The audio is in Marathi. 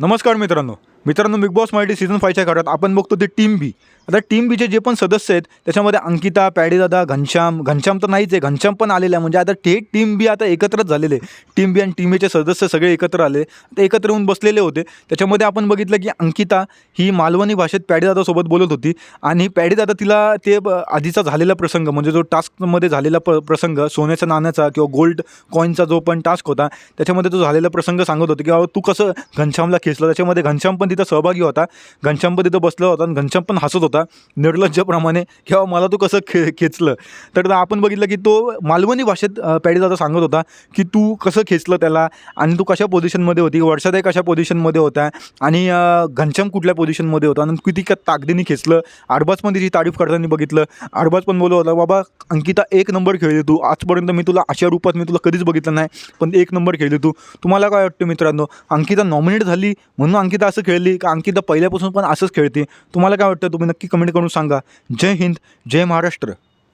नमस्कार मित्रांनो. मित्रांनो बिग बॉस मराठी सीझन फायच्या काळात आपण बघतो ते टीम बी आता टीम बीचे जे पण सदस्य आहेत त्याच्यामध्ये अंकिता पॅडीदादा घनश्याम घनश्याम तर नाहीच आहे घनश्याम पण आलेला आहे. म्हणजे आता ते टीम बी आता एकत्रच झालेले टीम बी आणि टीम एचे सदस्य सगळे एकत्र आले. ते एकत्र येऊन बसलेले होते. त्याच्यामध्ये आपण बघितलं की अंकिता ही मालवणी भाषेत पॅडीदादासोबत बोलत होती. आणि पॅडीदादा तिला ते आधीचा झालेला प्रसंग म्हणजे जो टास्कमध्ये झालेला प प्रसंग सोन्याच्या नाण्याचा किंवा गोल्ड कॉईनचा जो पण टास्क होता त्याच्यामध्ये तो झालेला प्रसंग सांगत होते की बाबा तू कसं घनश्यामला खेचलं? त्याच्यामध्ये घनश्याम पण तिथं सहभागी होता. घनश्याम पण तिथं बसला होता आणि घनश्याम पण हसत होता. निर्लज्जप्रमाणे किंवा मला तू कसं खे खेचलं? तर आपण बघितलं की तो मालवणी भाषेत अ, पॅडीदादा सांगत होता की तू कसं खेचलं त्याला? आणि तू कशा पोझिशनमध्ये होती? वर्षात कशा पोझिशनमध्ये होता आणि घनश्याम कुठल्या पोझिशनमध्ये होता? आणि किती का ताकदीने खेचलं? आडबाज पण तिची तारीफ करताना बघितलं. आडबाज पण बोलत होता बाबा अंकिता एक नंबर खेळली तू. आजपर्यंत मी तुला अशा रूपात मी तुला कधीच बघितलं नाही पण एक नंबर खेळली तू. तुम्हाला काय वाटतं मित्रांनो? अंकिता नॉमिनेट झाली म्हणून अंकिता असं खेळली का अंकिता पहिल्यापासून पण असंच खेळते? तुम्हाला काय वाटतं? तुम्ही नक्की कमेंट करून सांगा. जय हिंद जय महाराष्ट्र.